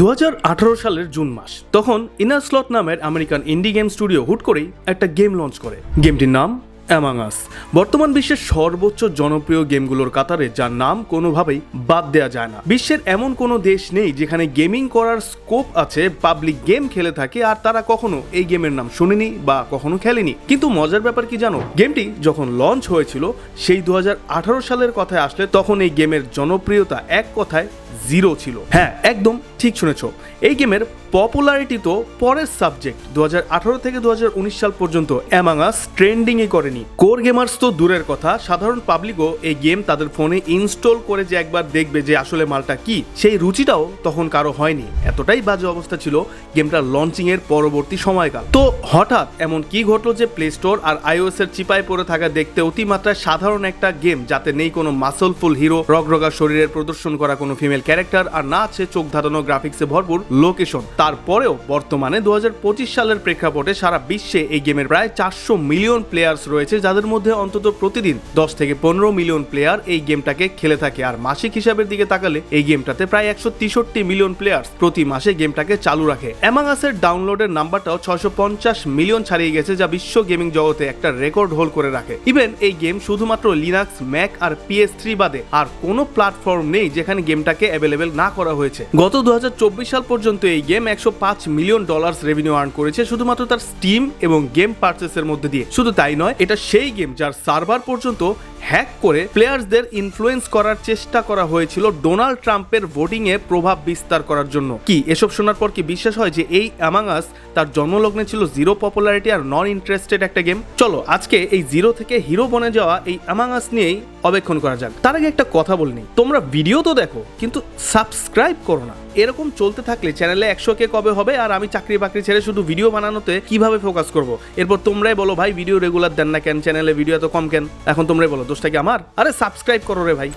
দু হাজার আঠারো সালের জুন মাস, তখন ইনার স্লট নামের আমেরিকান ইন্ডি গেম স্টুডিও হুট করেই একটা গেম লঞ্চ করে। গেমটির নাম অ্যামাংআস বর্তমান বিশ্বের সর্বোচ্চ জনপ্রিয় গেমগুলোর কাতারে, যার নাম কোনোভাবেই বাদ দেওয়া যায় না। বিশ্বের এমন কোনো দেশ নেই যেখানে গেমিং করার স্কোপ আছে, পাবলিক গেম খেলে থাকে, আর তারা কখনো এই গেমের নাম শুনেনি বা কখনো খেলেনি। কিন্তু মজার ব্যাপার কি জানো? গেমটি যখন লঞ্চ হয়েছিল, সেই দু হাজার আঠারো সালের কথায় আসলে তখন এই গেমের জনপ্রিয়তা এক কথায় জিরো ছিল। হ্যাঁ একদম ঠিক শুনেছ। এই গেমের পপুলারিটি তো পরের সাবজেক্ট, দু হাজার আঠারো থেকে দু হাজার উনিশ সাল পর্যন্ত অ্যামাংআস ট্রেন্ডিংই করেনি। কোর গেমার্স তো দূরের কথা। সাধারণ পাবলিকও এই গেম তাদের ফোনে ইনস্টল করে যে একবার দেখবে যে আসলে মালটা কি, সেই রুচিটাও তখন কারও হয়নি। এতটাই বাজে অবস্থা ছিল গেমটা লঞ্চিং এর পরবর্তী সময়কাল। তো হঠাৎ এমন কি ঘটলো যে প্লে স্টোর আর আইওএস এর চিপায় পড়ে থাকা দেখতে অতিমাত্রায় সাধারণ একটা গেম যাতে নেই কোনো মাসলফুল হিরো রগরগা শরীরের প্রদর্শন করা কোনো ফিমেল ক্যারেক্টার আর না আছে চোখ ধাঁধানো গ্রাফিক্সে ভরপুর লোকেশন তারপরেও বর্তমানে দু হাজার পঁচিশ সালের প্রেক্ষাপটে সারা বিশ্বে এই গেমের প্রায় চারশো মিলিয়ন প্লেয়ার্স রয়েছে যাদের মধ্যে অন্তত প্রতিদিন দশ থেকে পনেরো মিলিয়ন প্লেয়ার এই গেমটাকে খেলে থাকে। আর মাসিক হিসাবের দিকে তাকালে এই গেমটাতে প্রায় একশো তেষট্টি মিলিয়ন প্লেয়ার্স প্রতি মাসে গেমটাকে চালু রাখে। অ্যামাগাসের ডাউনলোডের নাম্বারটাও ছয়শো পঞ্চাশ মিলিয়ন ছাড়িয়ে গেছে যা বিশ্ব গেমিং জগতে একটা রেকর্ড হোল্ড করে রাখে। ইভেন এই গেম শুধুমাত্র লিনাক্স ম্যাক আর পিএস থ্রি বাদে আর কোনো প্ল্যাটফর্ম নেই যেখানে গেমটাকে অ্যাভেলেবেল না করা হয়েছে। গত দু হাজার চব্বিশ সাল পর্যন্ত এই গেম একশো পাঁচ মিলিয়ন ডলার্স রেভিনিউ আর্ন করেছে শুধুমাত্র তার স্টিম এবং গেম পার্চেসের মধ্যে দিয়ে। শুধু তাই নয়, এটা সেই গেম যার সার্ভার পর্যন্ত হ্যাক করে প্লেয়ার্সদের ইনফ্লুয়েন্স করার চেষ্টা করা হয়েছিল ডোনাল্ড ট্রাম্পের ভোটিং এ প্রভাব বিস্তার করার জন্য। কি, এসব শোনার পর কি বিশ্বাস হয় যে এই অ্যামাঙ্গাস তার জন্মলগ্নে ছিল জিরো পপুলারিটি আর নন ইন্টারেস্টেড একটা গেম চলো, আজকে এই জিরো থেকে হিরো বনে যাওয়া এই অ্যামাঙ্গাস নিয়েই অবেক্ষণ করা যাক। তার আগে একটা কথা বলিনি তোমরা ভিডিও তো দেখো, কিন্তু সাবস্ক্রাইব করো না। এরকম চলতে থাকলে চ্যানেলে একশো কে কবে হবে আর আমি চাকরি বাকরি ছেড়ে শুধু ভিডিও বানানোতে কীভাবে ফোকাস করব? এরপর তোমরাই বলো, ভাই ভিডিও রেগুলার দেন না কেন? চ্যানেলে ভিডিও এত কম কেন? এখন তোমরাই বলো, দোষটা কি আমার? আরে সাবস্ক্রাইব করো রে ভাই।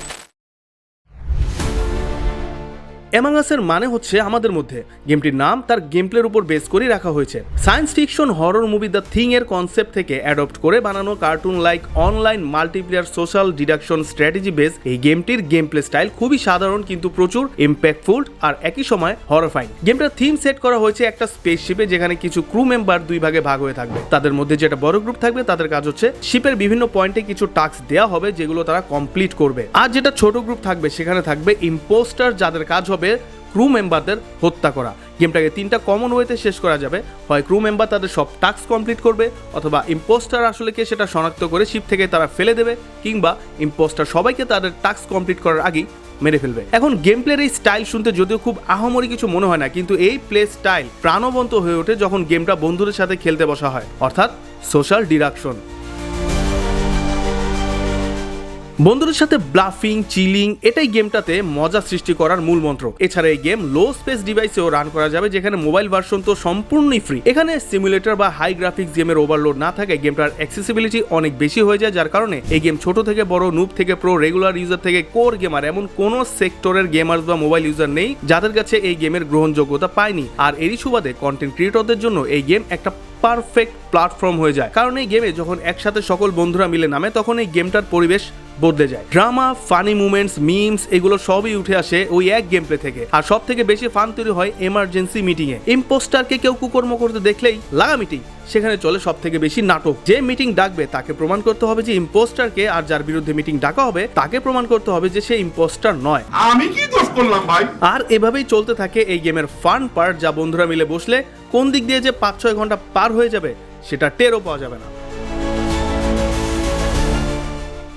অ্যামাংআসের মানে হচ্ছে আমাদের মধ্যে। গেমটির নাম তার গেমপ্লের উপর বেস করে রাখা হয়েছে। Science fiction horror movie the thing এর কনসেপ্ট থেকে অ্যাডপ্ট করে বানানো cartoon like online multiplayer social deduction strategy base এই গেমটির গেম প্লে স্টাইল খুবই সাধারণ কিন্তু প্রচুর ইম্প্যাক্টফুল আর একই সময় হরফাইন গেমটার থিম সেট করা হয়েছে একটা স্পেসশিপে যেখানে কিছু ক্রু মেম্বার দুই ভাগে ভাগ হয়ে থাকবে। তাদের মধ্যে যেটা বড় গ্রুপ থাকবে, তাদের কাজ হচ্ছে শিপের বিভিন্ন পয়েন্টে কিছু টাস্ক দেওয়া হবে যেগুলো তারা কমপ্লিট করবে। আর যেটা ছোট গ্রুপ থাকবে, সেখানে থাকবে ইম্পোস্টার যাদের কাজ হবে ক্রু মেম্বারদের হত্যা করা। গেমটাকে তিনটা কমন ওয়েতে শেষ করা যাবে। হয় ক্রু মেম্বার তাদের সব টাস্ক কমপ্লিট করবে, অথবা ইম্পোস্টার আসলে কে সেটা শনাক্ত করে শিপ থেকে তারা ফেলে দেবে, কিংবা ইম্পোস্টার সবাইকে তাদের টাস্ক কমপ্লিট করার আগেই মেরে ফেলবে। এখন গেম প্লের এই স্টাইল শুনতে যদিও খুব আহামরি কিছু মনে হয় না, কিন্তু এই প্লে স্টাইল প্রাণবন্ত হয়ে ওঠে যখন গেমটা বন্ধুদের সাথে খেলতে বসা হয়, অর্থাৎ সোশ্যাল ডিডাকশন বন্ধুদের সাথে ব্লাফিং চিলিং এটাই গেমটাতে মজা সৃষ্টি করার মূল মন্ত্র। এছাড়া এই গেম লো স্পেস ডিভাইসেও রান করা যাবে, যেখানে মোবাইল ভার্সন তো সম্পূর্ণই ফ্রি এখানে সিমুলেটর বা হাই গ্রাফিক্স গেমের ওভারলোড না থাকে গেমটার অ্যাক্সেসিবিলিটি অনেক বেশি হয়ে যায়, যার কারণে এই গেম ছোট থেকে বড় নুব থেকে প্রো রেগুলার ইউজার থেকে কোর গেমার এমন কোন সেক্টরের গেমার্স বা মোবাইল ইউজার নেই, যাদের কাছে এই গেমের গ্রহণযোগ্যতা পায়নি। আর এরই সুবাদে কন্টেন্ট ক্রিয়েটরদের জন্য এই গেম একটা পারফেক্ট প্ল্যাটফর্ম হয়ে যায়। কারণ এই গেমে যখন একসাথে সকল বন্ধুরা মিলে নামে, তখন এই গেমটার পরিবেশ বদলে যায়। ড্রামা ফানি মুমেন্টস মিমস এগুলো সবই উঠে আসে ওই এক গেম প্লে থেকে। আর সব থেকে বেশি ফান তৈরি হয় এমার্জেন্সি মিটিং এ। ইম্পোস্টারকে কেউ কুকর্ম করতে দেখলেই লাগা মিটিং সেখানে চলে সব থেকে বেশি নাটক। যে মিটিং ডাকবে তাকে প্রমাণ করতে হবে যে ইম্পোস্টারকে আর যার বিরুদ্ধে মিটিং ডাকা হবে তাকে প্রমাণ করতে হবে যে সে ইম্পোস্টার নয়। আমি কি দোষ করলাম ভাই? আর এভাবেই চলতে থাকে এই গেমের ফান পার্ট যা বন্ধুরা মিলে বসলে কোন দিক দিয়ে যে পাঁচ ছয় ঘণ্টা পার হয়ে যাবে সেটা টেরও পাওয়া যাবে না।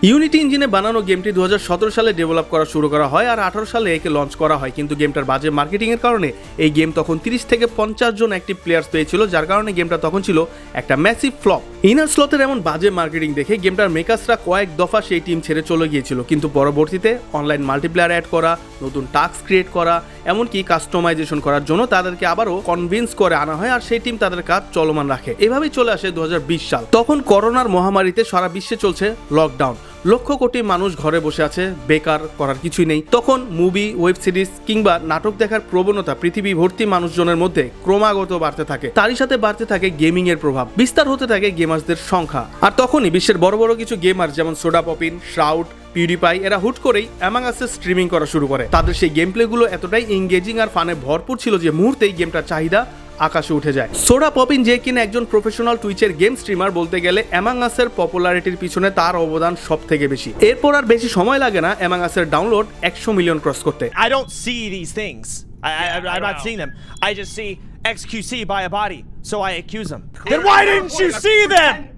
ইউনিটি ইঞ্জিনে বানানো গেমটি দু হাজার সতেরো সালে ডেভেলপ করা শুরু করা হয় আর আঠারো সালে একে লঞ্চ করা হয়। কিন্তু গেমটার বাজে মার্কেটিংয়ের কারণে এই গেম তখন তিরিশ থেকে পঞ্চাশ জন অ্যাক্টিভ প্লেয়ার্স পেয়েছিল, যার কারণে গেমটা তখন ছিল একটা ম্যাসিভ ফ্লপ ইনার স্লতের এমন বাজে মার্কেটিং দেখে গেমটার মেকার্সরা কয়েক দফা সেই টিম ছেড়ে চলে গিয়েছিল। কিন্তু পরবর্তীতে অনলাইন মাল্টিপ্লেয়ার অ্যাড করা, নতুন টাস্ক ক্রিয়েট করা, এমনকি কাস্টমাইজেশন করার জন্য তাদেরকে আবারও কনভিন্স করে আনা হয় আর সেই টিম তাদের কাজ চলমান রাখে। এভাবেই চলে আসে দু হাজার বিশ সাল। তখন করোনার মহামারীতে সারা বিশ্বে চলছে লকডাউন লক্ষ কোটি মানুষ ঘরে বসে আছে, বেকার করার কিছুই নেই। তখন মুভি, ওয়েব সিরিজ কিংবা নাটক দেখার প্রবণতা পৃথিবী ভর্তি মানুষজনের মধ্যে ক্রমাগত বাড়তে থাকে। তারই সাথে বাড়তে থাকে গেমিং এর প্রভাব। বিস্তার হতে থাকে গেমার্সদের সংখ্যা। আর তখনই বিশ্বের বড় বড় কিছু গেমার যেমন সোডা পপিন শ্রাউট পিউরিপাই এরা হুট করেই অ্যামাং আসের স্ট্রিমিং করা শুরু করে। তাদের সেই গেম প্লেগুলো এতটাই এঙ্গেজিং আর ফানে ভরপুর ছিল যে মুহূর্তেই গেমটার চাহিদা আকাশে উঠে যায় সোডা পপিন যে কিনা একজন প্রফেশনাল টুইচের গেম স্ট্রিমার বলতে গেলে অ্যামাঙ্গাসের পপুলারিটির পিছনে তার অবদান সব থেকে বেশি এরপর আর বেশি সময় লাগে না অ্যামাঙ্গাসের ডাউনলোড একশো মিলিয়ন ক্রস করতে I don't see these things. I, I, I I'm not know. seeing them. I just see XQC by a body, so I accuse them. Then why didn't you see them?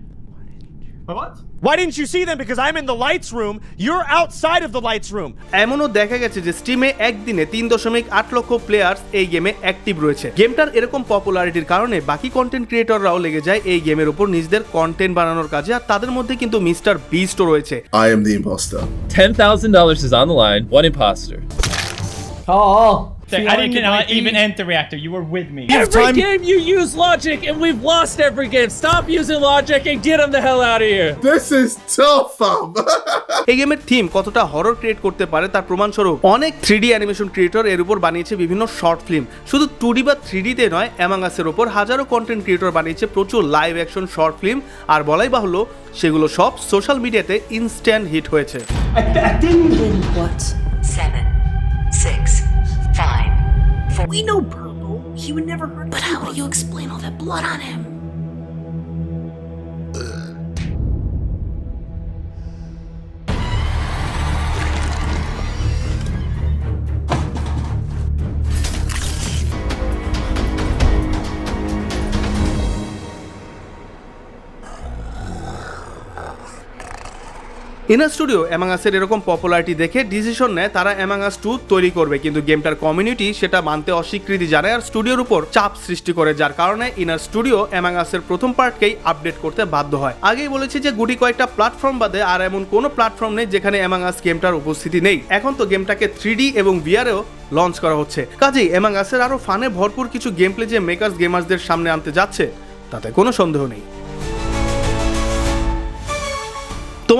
What? Why didn't you see them? Because I'm in the lights room. You're outside of the lights room. এমনও দেখা গেছে যে স্টিমে একদিনে তিন দশমিক আট লক্ষ players এই গেমে অ্যাক্টিভ রয়েছে গেমটার এরকম পপুলারিটির কারণে বাকি কন্টেন্ট ক্রিয়েটররাও লেগে যায় এই গেমের উপর নিজেদের কন্টেন্ট বানানোর কাজে আর তাদের মধ্যে কিন্তু মিস্টার বিস্টও রয়েছে I am the imposter. $10,000 is on the line. One imposter. Oh, I did not even enter reactor. You were with me. Every time... game you use logic, and we've lost every game. Stop using logic and get him the hell out of here. This is tough, fam. এই গেমের theme কতটা horror create করতে পারে তার প্রমাণস্বরূপ অনেক three D animation creator এর উপর বানিয়েছে বিভিন্ন শর্ট ফিল্ম শুধু টু ডি বা থ্রি ডিতে নয় অ্যামাঙ্গাসের উপর হাজারো কন্টেন্ট ক্রিয়েটর বানিয়েছে প্রচুর লাইভ অ্যাকশন শর্ট ফিল্ম আর বলাই বাহুল্য সেগুলো সব সোশ্যাল মিডিয়াতে ইনস্ট্যান্ট হিট হয়েছে? Seven, six. We know purple. He would never hurt. But how do you explain all that blood on him? Innersloth অ্যামাঙ্গাসের এরকম পপুলারিটি দেখে ডিসিশন নেয় তারা অ্যামাঙ্গাস টু তৈরি করবে। কিন্তু গেমটার কমিউনিটি সেটা মানতে অস্বীকৃতি জানায় আর স্টুডিওর উপর চাপ সৃষ্টি করে, যার কারণে ইনার স্টুডিও অ্যামাঙ্গাসের প্রথম পার্টকেই আপডেট করতে বাধ্য হয়। আগেই বলেছি যে গুটি কয়েকটা প্ল্যাটফর্ম বাদে আর এমন কোনো প্ল্যাটফর্ম নেই যেখানে অ্যামাঙ্গাস গেমটার উপস্থিতি নেই। এখন তো গেমটাকে থ্রি এবং ভিআরেও লঞ্চ করা হচ্ছে। কাজেই অ্যামাঙ্গাসের আরও ফানে ভরপুর কিছু গেম প্লে যে মেকার্স গেমার্সদের সামনে আনতে যাচ্ছে, তাতে কোনো সন্দেহ নেই।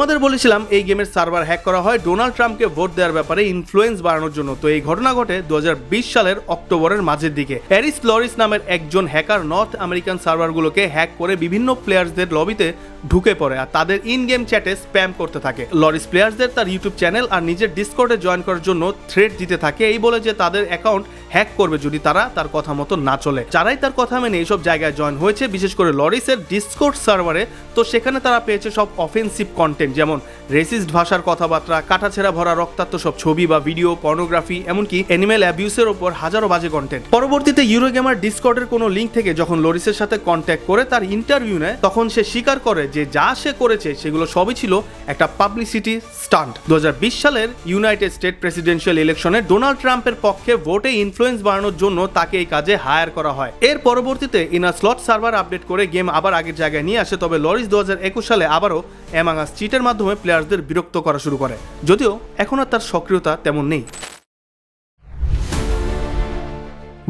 তোমাদের বলেছিলাম এই গেমের সার্ভার হ্যাক করা হয়। ডোনাল্ড ট্রাম্পকে ভোট দেওয়ার ব্যাপারে ইনফ্লুয়েন্স বাড়ানোর জন্য। তো এই ঘটনা ঘটে দুহাজার বিশ সালের অক্টোবরের মাঝের দিকে। প্যারিস লরিস নামের একজন হ্যাকার নর্থ আমেরিকান সার্ভারগুলোকে হ্যাক করে বিভিন্ন প্লেয়ার্সদের লবিতে ঢুকে পড়ে আর তাদের ইন গেম চ্যাটে স্প্যাম করতে থাকে। লরিস প্লেয়ার্সদের তার ইউটিউব চ্যানেল আর নিজের ডিসকর্ডে জয়েন করার জন্য থ্রেড দিতে থাকে। এই বলে যে তাদের অ্যাকাউন্ট হ্যাক করবে যদি তারা তার কথা মতো না চলে। যারাই তার কথা মেনে এইসব জায়গায় জয়েন হয়েছে, বিশেষ করে লরিসের ডিসকোড সার্ভারে, তো সেখানে তারা পেয়েছে সব অফেন্সিভ কন্টেন্ট যেমন রেসিস্ট ভাষার কথাবার্তা, কাটাছেড়া ভরা রক্তাক্ত সব ছবি বা ভিডিও পর্নোগ্রাফি এমনকি অ্যানিমেল অ্যাবিউসের ওপর হাজারো বাজে কন্টেন্ট পরবর্তীতে ইউরো গেমার ডিসকর্ডের কোনো লিঙ্ক থেকে যখন লরিসের সাথে কন্ট্যাক্ট করে তার ইন্টারভিউ নেয়, তখন সে স্বীকার করে যে যা সে করেছে, সেগুলো সবই ছিল একটা পাবলিসিটি স্টান্ট দু সালের ইউনাইটেড স্টেট প্রেসিডেন্সিয়াল ইলেকশনে ডোনাল্ড ট্রাম্পের পক্ষে ভোটে ইনফ্লুয়েন্স বাড়ানোর জন্য তাকে এই কাজে হায়ার করা হয়। এর পরবর্তীতে ইনা স্লট সার্ভার আপডেট করে গেম আবার আগের জায়গায় নিয়ে আসে, তবে লরিস দু হাজার একুশ সালে আবারও অ্যামাঙ্গাস চিটের মাধ্যমে প্লেয়ারদের বিরক্ত করা শুরু করে। যদিও এখন আর তার সক্রিয়তা তেমন নেই।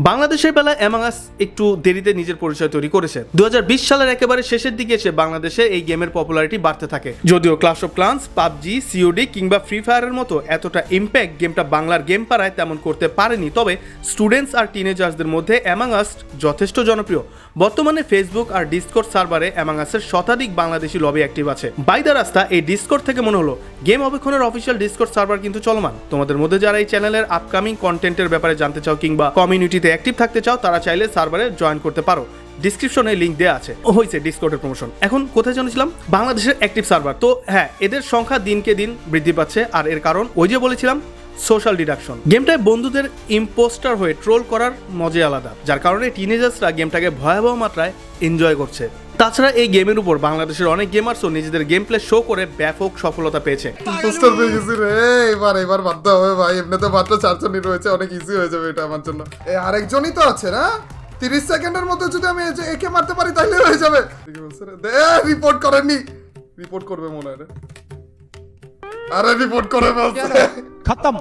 বাংলাদেশের বেলায় অ্যামাঙ্গাস একটু দেরিতে নিজের পরিচয় তৈরি করেছে। দু হাজার বিশ সালের একেবারে শেষের দিকে এসে বাংলাদেশে এই গেমের পপুলারিটি বাড়তে থাকে। যদিও Clash of Clans PUBG COD কিংবা ফ্রি ফায়ারের মতো এতটা ইম্প্যাক্ট গেমটা বাংলার গেম পাড়ায় তেমন করতে পারেনি। তবে স্টুডেন্টস আর টিনেজার্সদের মধ্যে অ্যামাঙ্গাস যথেষ্ট জনপ্রিয়। বর্তমানে ফেসবুক আর ডিসকোড সার্ভারে অ্যামাঙ্গাসের শতাধিক বাংলাদেশি লবি অ্যাক্টিভ আছে। বাই দ্য রাস্তা এই ডিসকোড থেকে মনে হলো গেম অবেক্ষণের অফিসিয়াল ডিসকোড সার্ভার কিন্তু চলমান। তোমাদের মধ্যে যারা এই চ্যানেলের আপকামিং কন্টেন্টের ব্যাপারে জানতে চাও কিংবা কমিউনিটিতে অ্যাক্টিভ থাকতে চাও, তারা চাইলে সার্ভারে জয়েন করতে পারো। ডিসক্রিপশনে লিঙ্ক দেওয়া আছে। ও হয়েছে ডিসকোডের প্রমোশন এখন কোথায় জানিয়েছিলাম বাংলাদেশের অ্যাক্টিভ সার্ভার তো হ্যাঁ এদের সংখ্যা দিনকে দিন বৃদ্ধি পাচ্ছে। আর এর কারণ, ওই যে বলেছিলাম সোশ্যাল ডিডাকশন। গেমটায় বন্ধুদের ইম্পোস্টার হয়ে ট্রোল করার মজাই আলাদা, যার কারণে টিনেজার্সরা গেমটাকে ভয়াবহ মাত্রায় এনজয় করছে। তাছাড়া এই গেমের উপর বাংলাদেশের অনেক গেমার্সও নিজেদের গেম প্লে শো করে ব্যাপক সফলতা পেয়েছে। Imposter পেয়ে গেছি রে, এবার এবার বাধ্য হবে ভাই, এমনিতে মাত্র চারজনই রয়েছে, অনেক ইজি হয়ে যাবে এটা আমার জন্য। এই আরেকজনই তো আছে না? তিরিশ সেকেন্ডের মধ্যে যদি আমি একে মারতে পারি তাহলে হয়ে যাবে। রিপোর্ট করেননি। রিপোর্ট করবে মনে হয়। আরে রিপোর্ট করে ফেলছে। খতম।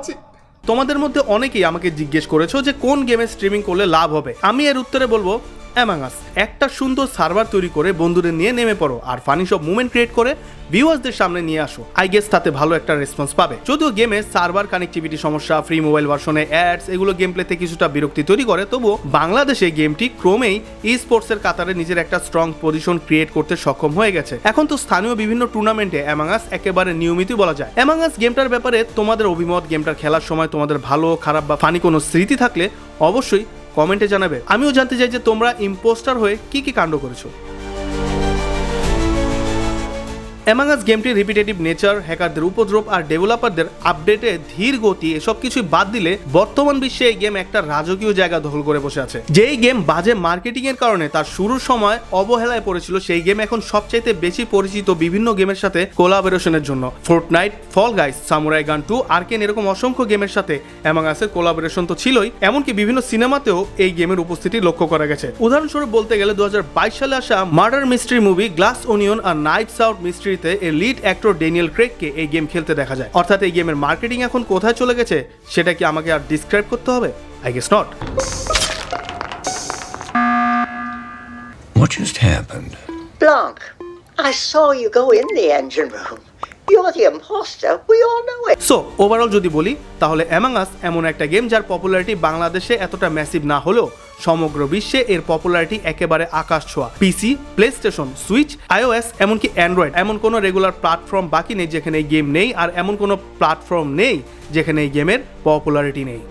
তোমাদের মধ্যে অনেকেই আমাকে জিজ্ঞেস করেছ যে কোন গেমে স্ট্রিমিং করলে লাভ হবে? আমি এর উত্তরে বলব অ্যামাঙ্গাস একটা সুন্দর সার্ভার তৈরি করে বন্ধুদের নিয়ে নেমে পড়ো আর ফানি সব মুভমেন্ট ক্রিয়েট করে ভিউয়ার্সদের সামনে নিয়ে আসো। আই গেস তাতে ভালো একটা রেসপন্স পাবে। যদিও গেমে সার্ভার কানেক্টিভিটি সমস্যা ফ্রি মোবাইল ভার্সনে অ্যাডস এগুলো গেম প্লেতে কিছুটা বিরক্তি তৈরি করে, তবুও বাংলাদেশে গেমটি ক্রমেই ই স্পোর্টসের কাতারে নিজের একটা স্ট্রং পজিশন ক্রিয়েট করতে সক্ষম হয়ে গেছে। এখন তো স্থানীয় বিভিন্ন টুর্নামেন্টে অ্যামাঙ্গাস একেবারে নিয়মিতই বলা যায়। অ্যামাঙ্গাস গেমটার ব্যাপারে তোমাদের অভিমত গেমটার খেলার সময় তোমাদের ভালো, খারাপ বা ফানি কোনো স্মৃতি থাকলে অবশ্যই কমেন্টে জানাবে। আমিও জানতে চাই যে তোমরা ইম্পোস্টার হয়ে কি কি কাণ্ড করেছ। অ্যামাঙ্গাস গেমটির রিপিটেটিভ নেচার হ্যাকারদের উপদ্রব আর ডেভেলপারদের আপডেটে ধীর গতি, এসব কিছুই বাদ দিলে বর্তমান বিশ্বে এই গেম একটা রাজকীয় জায়গা দখল করে বসে আছে। যেই গেম বাজে মার্কেটিং এর কারণে তার শুরুর সময় অবহেলায় পড়েছিল, সেই গেম এখন সবচাইতে বেশি পরিচিত বিভিন্ন গেমের সাথে কোলাবোরেশনের জন্য। Fortnite Fall Guys Samurai Gun two Arcane এরকম অসংখ্য গেমের সাথে অ্যামাঙ্গাসের কোলাবোরেশন তো ছিলই, এমনকি বিভিন্ন সিনেমাতেও এই গেমের উপস্থিতি লক্ষ্য করা গেছে। উদাহরণস্বরূপ বলতে গেলে দু হাজার বাইশ সালে আসা murder mystery movie Glass Onion আর নাইটস আউট মিস্ট্রিতে এর লিড অ্যাক্টর ড্যানিয়েল ক্রেককে এই গেম খেলতে দেখা যায় অর্থাৎ এই গেমের মার্কেটিং এখন কোথায় চলে গেছে সেটা কি আমাকে আর ডিসক্রাইব করতে হবে I guess not What just happened? Blanc, I saw you go in the engine room. So overall যদি বলি, তাহলে অ্যামাঙ্গাস এমন একটা গেম যার পপুলারিটি বাংলাদেশে এতটা ম্যাসিভ না হলেও সমগ্র বিশ্বে এর পপুলারিটি একেবারে আকাশ ছোঁয়া। PC PlayStation switch iOS এমনকি অ্যান্ড্রয়েড এমন কোনো রেগুলার প্ল্যাটফর্ম বাকি নেই যেখানে এই গেম নেই, আর এমন কোনো প্ল্যাটফর্ম নেই যেখানে এই গেমের পপুলারিটি নেই।